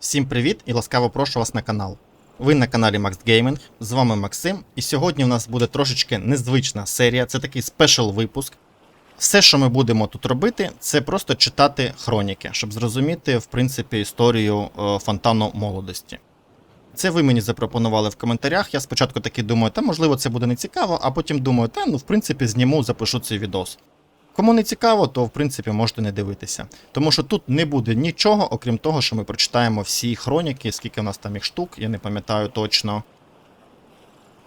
Всім привіт і ласкаво прошу вас на канал. Ви на каналі Max Gaming, з вами Максим, і сьогодні у нас буде трошечки незвична серія, це такий спешл випуск. Все, що ми будемо тут робити, це просто читати хроніки, щоб зрозуміти, в принципі, історію е, фонтану молодості. Це ви мені запропонували в коментарях. Я спочатку таки думаю, та можливо це буде не цікаво, а потім думаю, та ну в принципі зніму, запишу цей відос. Кому не цікаво, то в принципі можете не дивитися. Тому що тут не буде нічого, окрім того, що ми прочитаємо всі хроніки, скільки в нас там їх штук, я не пам'ятаю точно.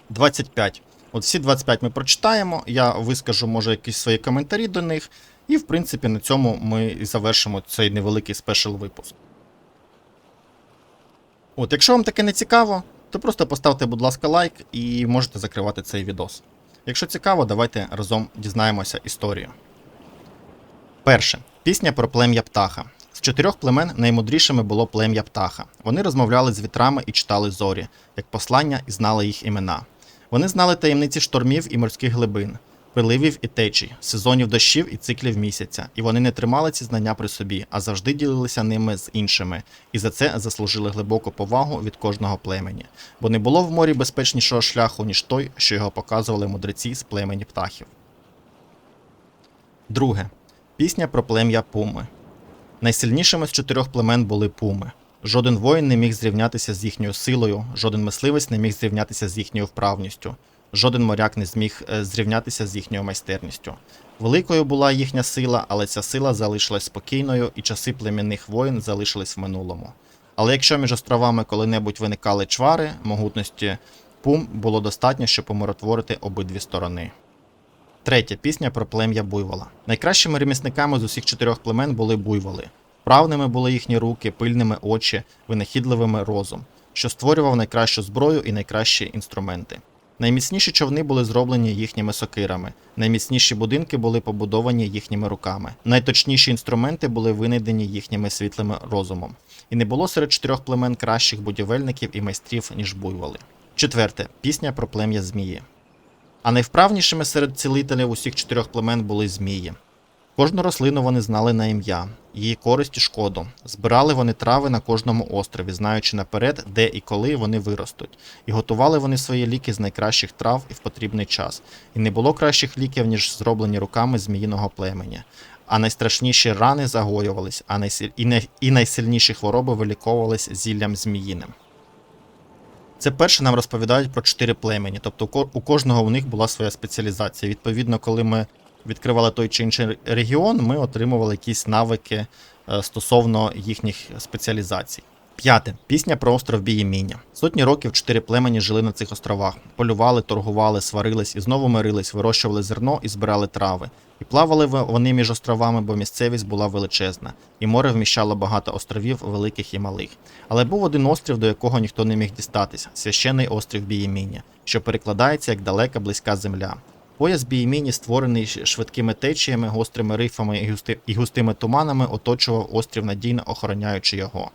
25. От всі 25 ми прочитаємо, я вискажу, може, якісь свої коментарі до них, і в принципі на цьому ми завершимо цей невеликий спешл випуск. От, якщо вам таке не цікаво, то просто поставте, будь ласка, лайк і можете закривати цей відос. Якщо цікаво, давайте разом дізнаємося історію. Перше. Пісня про плем'я птаха. З чотирьох племен наймудрішими було плем'я птаха. Вони розмовляли з вітрами і читали зорі, як послання і знали їх імена. Вони знали таємниці штормів і морських глибин, приливів і течій, сезонів дощів і циклів місяця, і вони не тримали ці знання при собі, а завжди ділилися ними з іншими, і за це заслужили глибоку повагу від кожного племені, бо не було в морі безпечнішого шляху, ніж той, що його показували мудреці з племені птахів. Друге. Пісня про плем'я Пуми. Найсильнішими з чотирьох племен були пуми. Жоден воїн не міг зрівнятися з їхньою силою, жоден мисливець не міг зрівнятися з їхньою вправністю, жоден моряк не зміг е, зрівнятися з їхньою майстерністю. Великою була їхня сила, але ця сила залишилась спокійною, і часи племінних воїн залишились в минулому. Але якщо між островами коли-небудь виникали чвари, могутності пум було достатньо, щоб умиротворити обидві сторони. Третя пісня про плем'я буйвола. Найкращими ремісниками з усіх чотирьох племен були буйволи. Правними були їхні руки, пильними очі, винахідливими розум, що створював найкращу зброю і найкращі інструменти. Найміцніші човни були зроблені їхніми сокирами, найміцніші будинки були побудовані їхніми руками, найточніші інструменти були винайдені їхніми світлими розумом. І не було серед чотирьох племен кращих будівельників і майстрів, ніж буйволи. Четверте пісня про плем'я змії. А найвправнішими серед цілителів усіх чотирьох племен були змії. Кожну рослину вони знали на ім'я, її користь і шкоду. Збирали вони трави на кожному острові, знаючи наперед, де і коли вони виростуть, і готували вони свої ліки з найкращих трав і в потрібний час. І не було кращих ліків, ніж зроблені руками зміїного племені. А найстрашніші рани загоювались, а найсиль... і, най... і найсильніші хвороби виліковувались зіллям зміїним. Це перше нам розповідають про чотири племені, тобто у ко- у кожного у них була своя спеціалізація. Відповідно, коли ми відкривали той чи інший регіон, ми отримували якісь навики е, стосовно їхніх спеціалізацій. П'яте. Пісня про остров Бієміння. Сотні років чотири племені жили на цих островах. Полювали, торгували, сварились і знову мирились, вирощували зерно і збирали трави. І плавали вони між островами, бо місцевість була величезна, і море вміщало багато островів, великих і малих. Але був один острів, до якого ніхто не міг дістатися священний острів Бієміння, що перекладається як далека близька земля. Пояс Бієміні, створений швидкими течіями, гострими рифами і густими туманами, оточував острів надійно охороняючи його.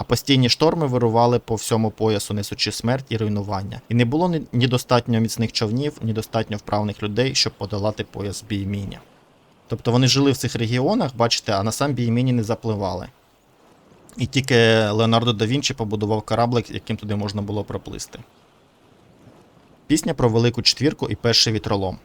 А постійні шторми вирували по всьому поясу, несучи смерть і руйнування. І не було ні, достатньо міцних човнів, ні достатньо вправних людей, щоб подолати пояс Бієміні. Тобто вони жили в цих регіонах, бачите, а на сам Бієміні не запливали. І тільки Леонардо да Вінчі побудував кораблик, яким туди можна було проплисти. Пісня про Велику Четвірку і перший вітролом.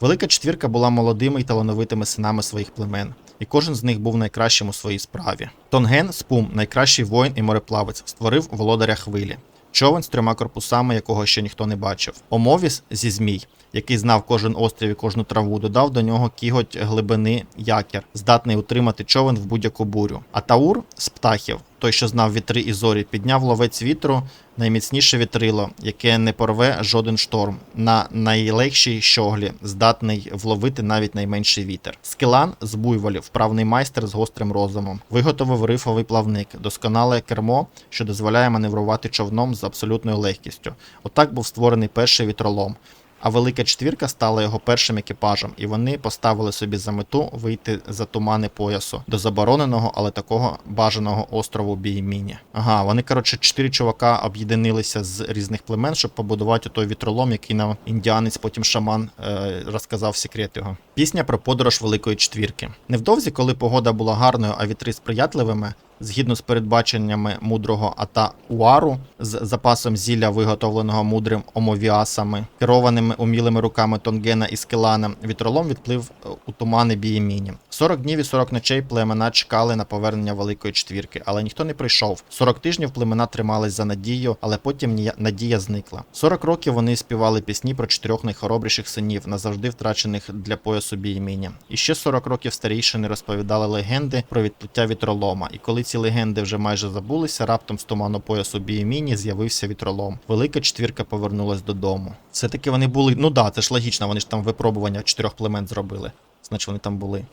Велика четвірка була молодими й талановитими синами своїх племен, і кожен з них був найкращим у своїй справі. Тонген Спум, найкращий воїн і мореплавець, створив володаря хвилі. Човен з трьома корпусами, якого ще ніхто не бачив. Омовіс зі змій, який знав кожен острів і кожну траву, додав до нього кіготь глибини якір, здатний утримати човен в будь-яку бурю. А Таур з птахів, той, що знав вітри і зорі, підняв ловець вітру, найміцніше вітрило, яке не порве жоден шторм, на найлегшій щоглі, здатний вловити навіть найменший вітер. Скелан з буйволів, вправний майстер з гострим розумом, виготовив рифовий плавник, досконале кермо, що дозволяє маневрувати човном з абсолютною легкістю. Отак був створений перший вітролом. А велика четвірка стала його першим екіпажем, і вони поставили собі за мету вийти за тумани поясу до забороненого, але такого бажаного острову Бієміні. Ага, вони, коротше, чотири чувака об'єднилися з різних племен, щоб побудувати той вітролом, який нам індіанець, потім шаман е, розказав секрет його. Пісня про подорож Великої четвірки. Невдовзі, коли погода була гарною, а вітри сприятливими, Згідно з передбаченнями мудрого Ата Уару, з запасом зілля, виготовленого мудрим омовіасами, керованими умілими руками Тонгена і Скелана, вітролом відплив е, у тумани Бієміні. 40 днів і 40 ночей племена чекали на повернення Великої Четвірки, але ніхто не прийшов. 40 тижнів племена тримались за надією, але потім надія зникла. 40 років вони співали пісні про чотирьох найхоробріших синів, назавжди втрачених для поясу Бієміні. І ще 40 років старійшини розповідали легенди про відплуття вітролома. І коли ці легенди вже майже забулися, раптом з туману поясу Бієміні з'явився вітролом. Велика четвірка повернулась додому. Все-таки вони були. Ну да, це ж логічно, вони ж там випробування чотирьох племен зробили. Значить, вони там були.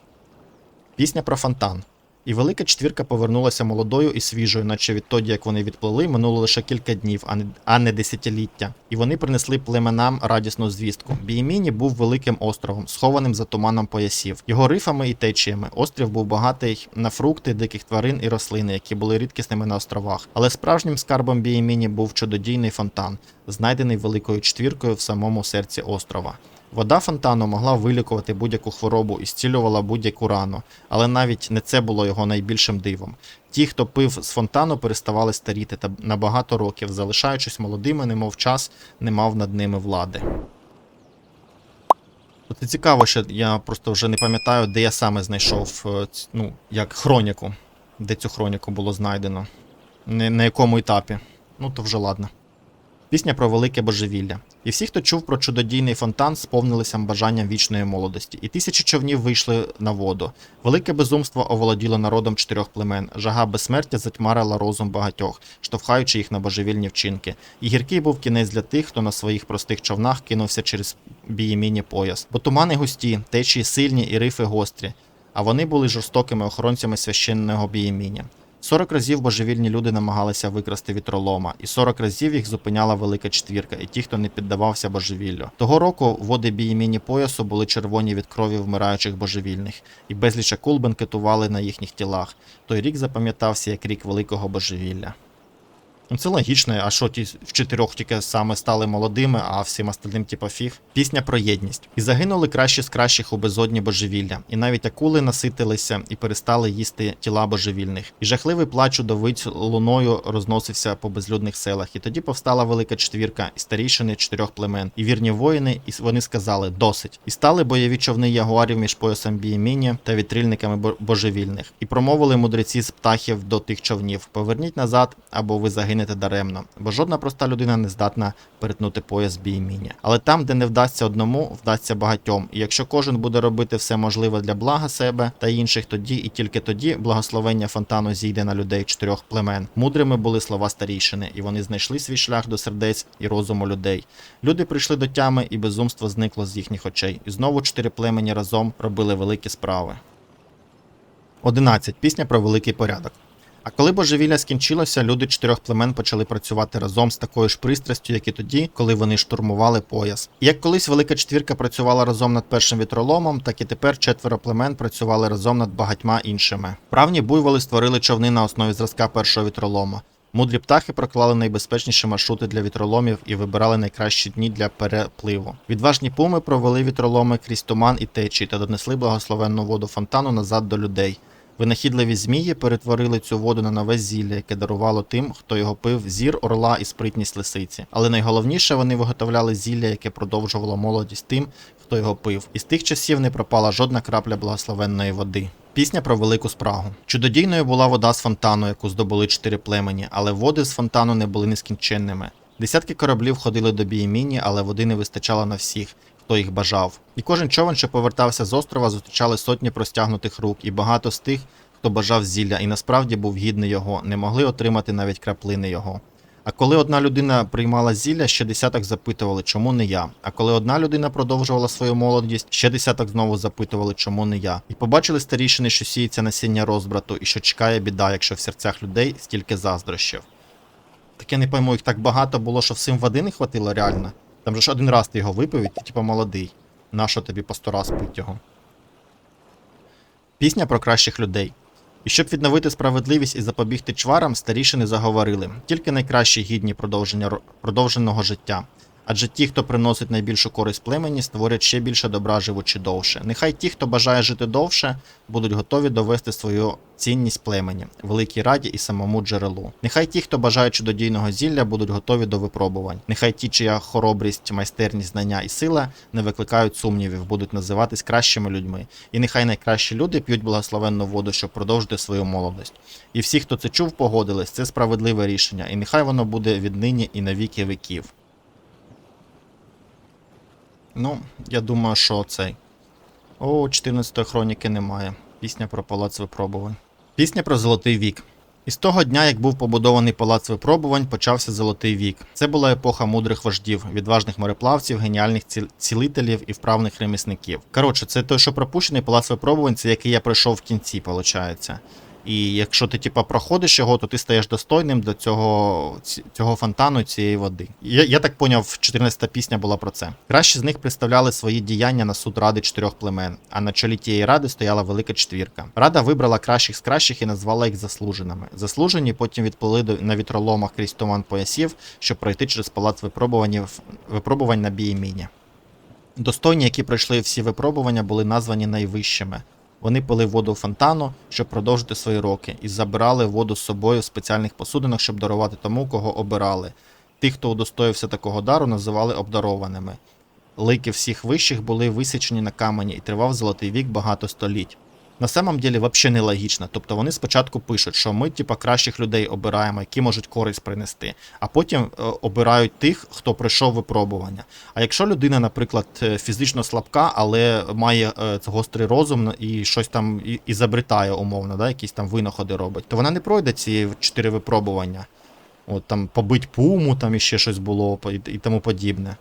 Пісня про фонтан. І велика четвірка повернулася молодою і свіжою, наче відтоді, як вони відплили, минуло лише кілька днів, а не, а не десятиліття. І вони принесли племенам радісну звістку. Бієміні був великим островом, схованим за туманом поясів. Його рифами і течіями. Острів був багатий на фрукти, диких тварин і рослини, які були рідкісними на островах. Але справжнім скарбом Бієміні був чудодійний фонтан, знайдений великою четвіркою в самому серці острова. Вода фонтану могла вилікувати будь-яку хворобу і зцілювала будь-яку рану, але навіть не це було його найбільшим дивом. Ті, хто пив з фонтану, переставали старіти та на багато років, залишаючись молодими, немов час не мав над ними влади. Це цікаво, що я просто вже не пам'ятаю, де я саме знайшов е, ну, як хроніку, де цю хроніку було знайдено. На якому етапі. Ну, то вже ладно. Пісня про велике божевілля. І всі, хто чув про чудодійний фонтан, сповнилися бажанням вічної молодості, і тисячі човнів вийшли на воду. Велике безумство оволоділо народом чотирьох племен. Жага безсмертя затьмарила розум багатьох, штовхаючи їх на божевільні вчинки. І гіркий був кінець для тих, хто на своїх простих човнах кинувся через бієміні пояс. Бо тумани густі, течії сильні і рифи гострі, а вони були жорстокими охоронцями священного бієміння. 40 разів божевільні люди намагалися викрасти вітролома, і 40 разів їх зупиняла велика четвірка, і ті, хто не піддавався божевіллю. Того року води бієміні поясу були червоні від крові вмираючих божевільних, і безліч акул бенкетували на їхніх тілах. Той рік запам'ятався як рік великого божевілля. Ну, це логічно, а що ті в чотирьох тільки саме стали молодими, а всім остальним типа фіг. Пісня про єдність. І загинули кращі з кращих у безодні божевілля. І навіть акули наситилися і перестали їсти тіла божевільних. І жахливий плач удовиць луною розносився по безлюдних селах. І тоді повстала велика четвірка і старійшини чотирьох племен. І вірні воїни, і вони сказали досить. І стали бойові човни ягуарів між поясом Бієміні та вітрильниками божевільних. І промовили мудреці з птахів до тих човнів: поверніть назад, або ви загинете даремно. Бо жодна проста людина не здатна перетнути пояс Бієміні. Але там, де не вдасться одному, вдасться багатьом. І якщо кожен буде робити все можливе для блага себе та інших, тоді і тільки тоді благословення фонтану зійде на людей чотирьох племен. Мудрими були слова старійшини, і вони знайшли свій шлях до сердець і розуму людей. Люди прийшли до тями, і безумство зникло з їхніх очей. І знову чотири племені разом робили великі справи. 11. Пісня про великий порядок. А коли божевілля скінчилося, люди чотирьох племен почали працювати разом з такою ж пристрастю, як і тоді, коли вони штурмували пояс. Як колись велика четвірка працювала разом над першим вітроломом, так і тепер четверо племен працювали разом над багатьма іншими. Правні буйволи створили човни на основі зразка першого вітролома. Мудрі птахи проклали найбезпечніші маршрути для вітроломів і вибирали найкращі дні для перепливу. Відважні пуми провели вітроломи крізь туман і течії та донесли благословенну воду фонтану назад до людей. Винахідливі змії перетворили цю воду на нове зілля, яке дарувало тим, хто його пив зір орла і спритність лисиці. Але найголовніше вони виготовляли зілля, яке продовжувало молодість тим, хто його пив. І з тих часів не пропала жодна крапля благословенної води. Пісня про велику спрагу. Чудодійною була вода з фонтану, яку здобули чотири племені, але води з фонтану не були нескінченними. Десятки кораблів ходили до Бієміні, але води не вистачало на всіх, хто їх бажав. І кожен човен, що повертався з острова, зустрічали сотні простягнутих рук, і багато з тих, хто бажав зілля і насправді був гідний його, не могли отримати навіть краплини його. А коли одна людина приймала зілля, ще десяток запитували, чому не я. А коли одна людина продовжувала свою молодість, ще десяток знову запитували, чому не я. І побачили старішини, що сіється насіння розбрату, і що чекає біда, якщо в серцях людей стільки заздрощів. Так я не пойму, їх так багато було, що всім води не хватило реально. Там же ж один раз ти його випив, і ти типу молодий. Нащо тобі по сто раз пить його? Пісня про кращих людей. І щоб відновити справедливість і запобігти чварам, старішини заговорили тільки найкращі гідні продовження продовженого життя. Адже ті, хто приносить найбільшу користь племені, створять ще більше добра, живучи довше. Нехай ті, хто бажає жити довше, будуть готові довести свою цінність племені, великій раді і самому джерелу. Нехай ті, хто бажає чудодійного зілля, будуть готові до випробувань. Нехай ті, чия хоробрість, майстерність, знання і сила не викликають сумнівів, будуть називатись кращими людьми. І нехай найкращі люди п'ють благословенну воду, щоб продовжити свою молодость. І всі, хто це чув, погодились, це справедливе рішення, і нехай воно буде віднині і на віки віків. Ну, я думаю, що цей. О, 14 хроніки немає. Пісня про палац випробувань. Пісня про золотий вік. І з того дня, як був побудований палац випробувань, почався золотий вік. Це була епоха мудрих вождів, відважних мореплавців, геніальних ці- цілителів і вправних ремісників. Коротше, це той, що пропущений палац випробувань, це який я пройшов в кінці, виходить. І якщо ти типа проходиш його, то ти стаєш достойним до цього, цього фонтану, цієї води. Я, я так поняв, 14-та пісня була про це. Кращі з них представляли свої діяння на суд ради чотирьох племен, а на чолі тієї ради стояла велика четвірка. Рада вибрала кращих з кращих і назвала їх заслуженими. Заслужені потім відплили на вітроломах крізь туман поясів, щоб пройти через палац випробувань, на Бієміні. Достойні, які пройшли всі випробування, були названі найвищими. Вони пили воду фонтану, щоб продовжити свої роки, і забирали воду з собою в спеціальних посудинах, щоб дарувати тому, кого обирали. Тих, хто удостоївся такого дару, називали обдарованими. Лики всіх вищих були висічені на камені і тривав золотий вік багато століть. На самом деле взагалі нелогічно. Тобто вони спочатку пишуть, що ми, типа, кращих людей обираємо, які можуть користь принести, а потім е, обирають тих, хто пройшов випробування. А якщо людина, наприклад, е, фізично слабка, але має е, гострий розум і щось там і, і забритає умовно, да, якісь там винаходи робить, то вона не пройде ці чотири випробування. От там побить пуму, там іще щось було і, і тому подібне.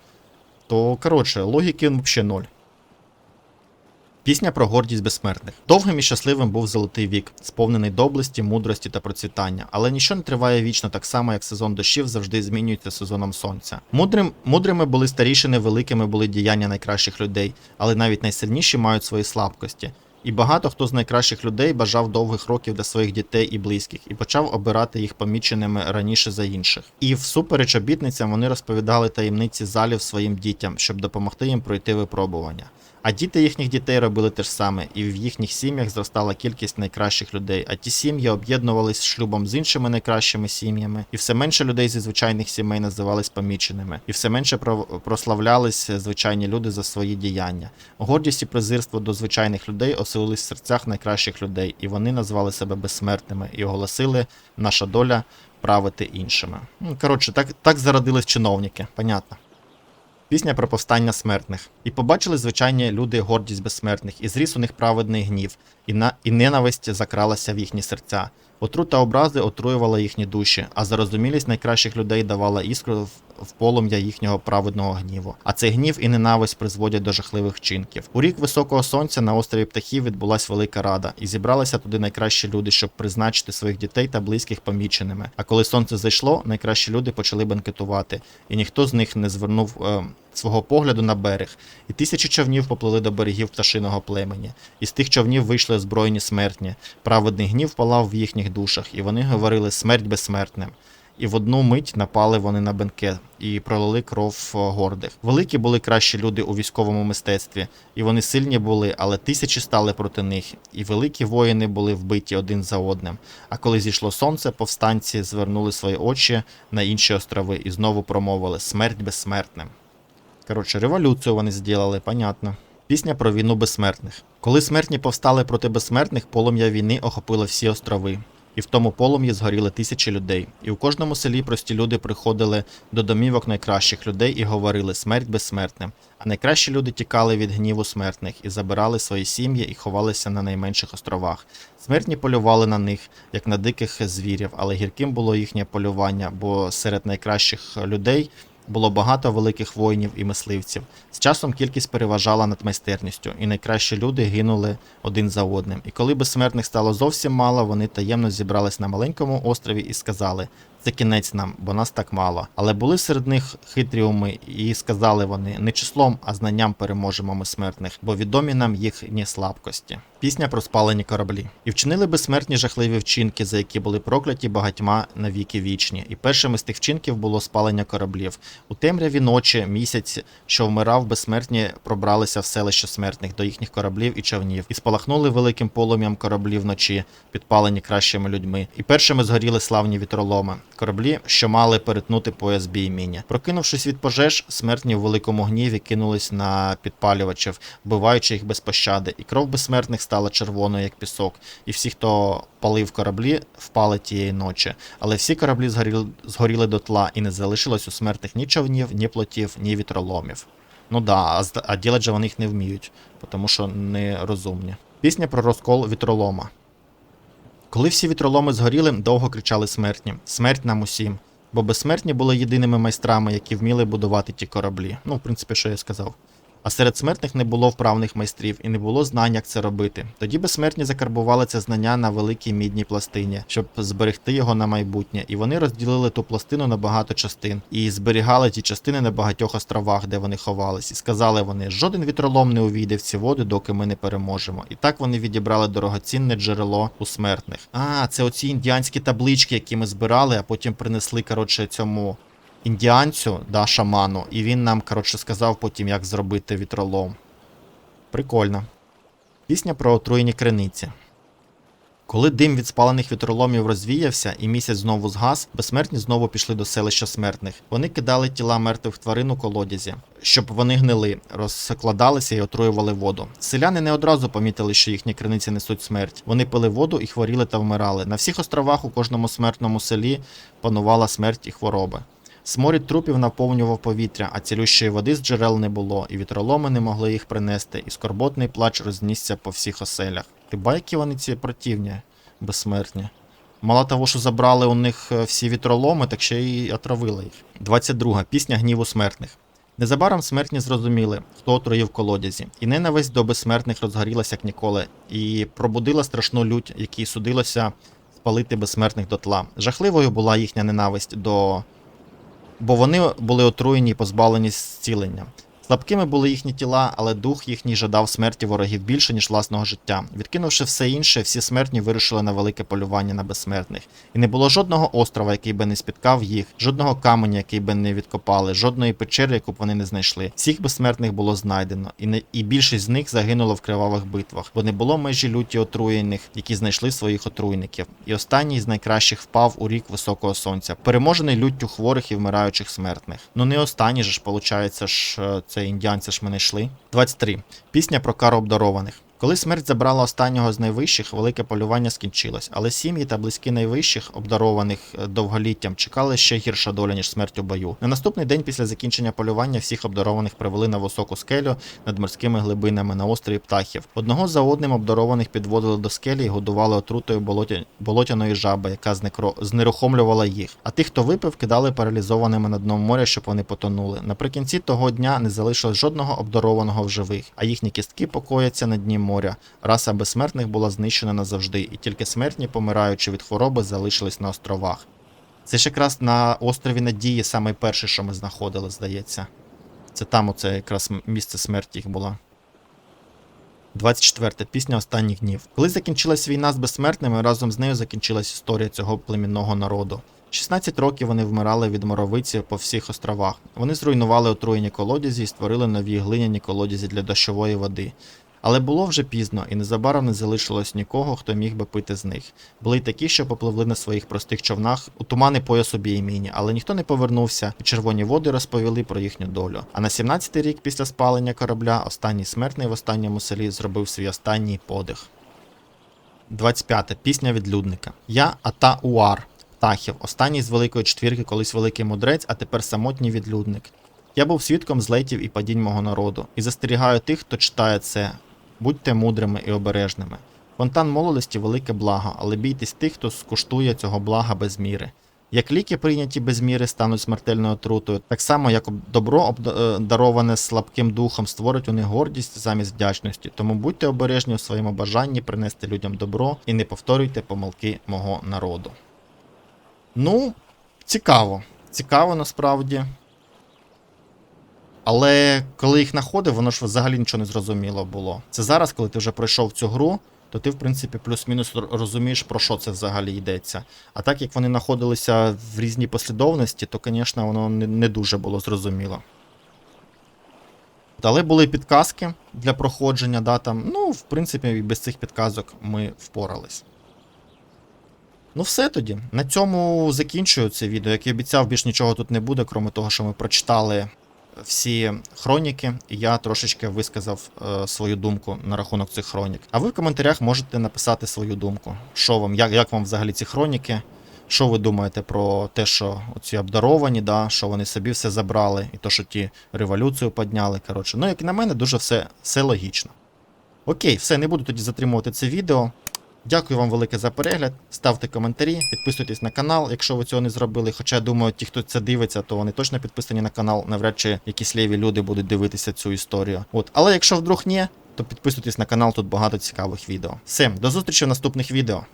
То коротше, логіки взагалі ноль. Пісня про гордість безсмертних. Довгим і щасливим був золотий вік, сповнений доблесті, мудрості та процвітання. Але ніщо не триває вічно, так само як сезон дощів завжди змінюється сезоном сонця. Мудрим, мудрими були старішини, великими були діяння найкращих людей, але навіть найсильніші мають свої слабкості. І багато хто з найкращих людей бажав довгих років для своїх дітей і близьких, і почав обирати їх поміченими раніше за інших. І всупереч обітницям вони розповідали таємниці залів своїм дітям, щоб допомогти їм пройти випробування. А діти їхніх дітей робили те ж саме, і в їхніх сім'ях зростала кількість найкращих людей. А ті сім'ї об'єднувались шлюбом з іншими найкращими сім'ями, і все менше людей зі звичайних сімей називались поміченими, і все менше про- прославлялись звичайні люди за свої діяння. Гордість і презирство до звичайних людей оселились в серцях найкращих людей, і вони назвали себе безсмертними і оголосили наша доля правити іншими. Коротше, так, так зародились чиновники, понятно. Пісня про повстання смертних. І побачили звичайні люди гордість безсмертних, і зріс у них праведний гнів, і, на, і ненависть закралася в їхні серця. Отрут та образи отруювала їхні душі, а зарозумілість найкращих людей давала іскру в, полум'я їхнього праведного гніву. А цей гнів і ненависть призводять до жахливих вчинків. У рік високого сонця на острові птахів відбулась велика рада, і зібралися туди найкращі люди, щоб призначити своїх дітей та близьких поміченими. А коли сонце зайшло, найкращі люди почали бенкетувати, і ніхто з них не звернув. Е, Свого погляду на берег, і тисячі човнів поплили до берегів пташиного племені. І з тих човнів вийшли озброєні смертні. Праведний гнів палав в їхніх душах, і вони говорили смерть безсмертним. І в одну мить напали вони на бенкет і пролили кров гордих. Великі були кращі люди у військовому мистецтві, і вони сильні були, але тисячі стали проти них, і великі воїни були вбиті один за одним. А коли зійшло сонце, повстанці звернули свої очі на інші острови і знову промовили смерть безсмертним. Коротше, революцію вони зробили, понятно. Пісня про війну безсмертних. Коли смертні повстали проти безсмертних, полум'я війни охопило всі острови. І в тому полум'ї згоріли тисячі людей. І у кожному селі прості люди приходили до домівок найкращих людей і говорили смерть безсмертним. А найкращі люди тікали від гніву смертних і забирали свої сім'ї і ховалися на найменших островах. Смертні полювали на них, як на диких звірів, але гірким було їхнє полювання, бо серед найкращих людей було багато великих воїнів і мисливців. З часом кількість переважала над майстерністю, і найкращі люди гинули один за одним. І коли безсмертних стало зовсім мало, вони таємно зібрались на маленькому острові і сказали: Це кінець нам, бо нас так мало. Але були серед них хитрі уми, і сказали вони: не числом, а знанням переможемо ми смертних, бо відомі нам їхні слабкості. Пісня про спалені кораблі. І вчинили безсмертні жахливі вчинки, за які були прокляті багатьма на віки вічні. І першим із тих вчинків було спалення кораблів. У темряві ночі місяць, що вмирав, безсмертні пробралися в селище смертних до їхніх кораблів і човнів, і спалахнули великим полум'ям кораблі вночі, підпалені кращими людьми. І першими згоріли славні вітроломи, кораблі, що мали перетнути пояс бійміння. Прокинувшись від пожеж, смертні в великому гніві кинулись на підпалювачів, вбиваючи їх без пощади, і кров безсмертних стала червоною, як пісок. І всі, хто палив кораблі, впали тієї ночі. Але всі кораблі згоріли, згоріли дотла, і не залишилось у смертних ні човнів, ні плотів, ні вітроломів. Ну да, а, а ділять же вони їх не вміють, тому що не розумні. Пісня про розкол вітролома. Коли всі вітроломи згоріли, довго кричали смертні: Смерть нам усім. Бо безсмертні були єдиними майстрами, які вміли будувати ті кораблі. Ну, в принципі, що я сказав. А серед смертних не було вправних майстрів і не було знань, як це робити. Тоді безсмертні закарбували це знання на великій мідній пластині, щоб зберегти його на майбутнє. І вони розділили ту пластину на багато частин і зберігали ті частини на багатьох островах, де вони ховались. І сказали вони: жоден вітролом не увійде в ці води, доки ми не переможемо. І так вони відібрали дорогоцінне джерело у смертних. А, це оці індіанські таблички, які ми збирали, а потім принесли коротше цьому індіанцю, да, шаману, і він нам, коротше, сказав потім, як зробити вітролом. Прикольно. Пісня про отруєні криниці. Коли дим від спалених вітроломів розвіявся і місяць знову згас, безсмертні знову пішли до селища смертних. Вони кидали тіла мертвих тварин у колодязі, щоб вони гнили, розкладалися і отруювали воду. Селяни не одразу помітили, що їхні криниці несуть смерть. Вони пили воду і хворіли та вмирали. На всіх островах у кожному смертному селі панувала смерть і хвороби. Сморід трупів наповнював повітря, а цілющої води з джерел не було, і вітроломи не могли їх принести, і скорботний плач рознісся по всіх оселях. Ти байки вони ці противні, безсмертні. Мало того, що забрали у них е, всі вітроломи, так ще й отравили їх. 22. Пісня гніву смертних. Незабаром смертні зрозуміли, хто отруїв колодязі, і ненависть до безсмертних розгорілася як ніколи, і пробудила страшну лють, якій судилося спалити безсмертних дотла. Жахливою була їхня ненависть до бо вони були отруєні і позбавлені зцілення. Слабкими були їхні тіла, але дух їхній жадав смерті ворогів більше, ніж власного життя. Відкинувши все інше, всі смертні вирушили на велике полювання на безсмертних. І не було жодного острова, який би не спіткав їх, жодного каменя, який би не відкопали, жодної печери, яку б вони не знайшли. Всіх безсмертних було знайдено, і не і більшість з них загинуло в кривавих битвах, бо не було межі люті отруєних, які знайшли своїх отруйників. І останній з найкращих впав у рік високого сонця, переможений люттю хворих і вмираючих смертних. Ну не останній же ж, получається ж, е, індіанці ж ми йшли. 23. Пісня про кару обдарованих. Коли смерть забрала останнього з найвищих, велике полювання скінчилось, але сім'ї та близькі найвищих, обдарованих е, довголіттям, чекали ще гірша доля, ніж смерть у бою. На наступний день після закінчення полювання всіх обдарованих привели на високу скелю над морськими глибинами на острові птахів. Одного за одним обдарованих підводили до скелі і годували отрутою болотя... болотяної жаби, яка знекро... знерухомлювала їх. А тих, хто випив, кидали паралізованими на дно моря, щоб вони потонули. Наприкінці того дня не залишилось жодного обдарованого в живих, а їхні кістки покояться на дні моря. Раса безсмертних була знищена назавжди, і тільки смертні, помираючи від хвороби, залишились на островах. Це ж якраз на острові Надії саме перше, що ми знаходили, здається. Це там оце якраз місце смерті їх було. 24. Пісня останніх днів. Коли закінчилась війна з безсмертними, разом з нею закінчилась історія цього племінного народу. 16 років вони вмирали від моровиці по всіх островах. Вони зруйнували отруєні колодязі і створили нові глиняні колодязі для дощової води. Але було вже пізно, і незабаром не залишилось нікого, хто міг би пити з них. Були й такі, що попливли на своїх простих човнах у тумани поясу бійміні, але ніхто не повернувся, і червоні води розповіли про їхню долю. А на 17-й рік після спалення корабля останній смертний в останньому селі зробив свій останній подих. 25. Пісня відлюдника. Я Ата Уар, Птахів, останній з великої четвірки, колись великий мудрець, а тепер самотній відлюдник. Я був свідком злетів і падінь мого народу, і застерігаю тих, хто читає це. Будьте мудрими і обережними. Фонтан молодості велике благо, але бійтесь тих, хто скуштує цього блага без міри. Як ліки, прийняті без міри, стануть смертельною отрутою, так само як добро, обда- е, слабким духом, створить у них гордість замість вдячності. Тому будьте обережні у своєму бажанні принести людям добро і не повторюйте помилки мого народу. Ну, Цікаво. Цікаво насправді. Але коли їх знаходив, воно ж взагалі нічого не зрозуміло було. Це зараз, коли ти вже пройшов цю гру, то ти, в принципі, плюс-мінус розумієш, про що це взагалі йдеться. А так як вони знаходилися в різній послідовності, то, звісно, воно не, дуже було зрозуміло. Але були підказки для проходження, да, там, ну, в принципі, і без цих підказок ми впорались. Ну, все тоді. На цьому закінчую це відео. Як і обіцяв, більш нічого тут не буде, крім того, що ми прочитали всі хроніки, і я трошечки висказав е, свою думку на рахунок цих хронік. А ви в коментарях можете написати свою думку. Що вам, як, як вам взагалі ці хроніки? Що ви думаєте про те, що ці обдаровані, да, що вони собі все забрали, і то, що ті революцію підняли. Коротше, ну, як на мене, дуже все, все логічно. Окей, все, не буду тоді затримувати це відео. Дякую вам велике за перегляд. Ставте коментарі, підписуйтесь на канал, якщо ви цього не зробили. Хоча думаю, ті, хто це дивиться, то вони точно підписані на канал. Навряд чи якісь ліві люди будуть дивитися цю історію. От, але якщо вдруг ні, то підписуйтесь на канал, тут багато цікавих відео. Всім, до зустрічі в наступних відео.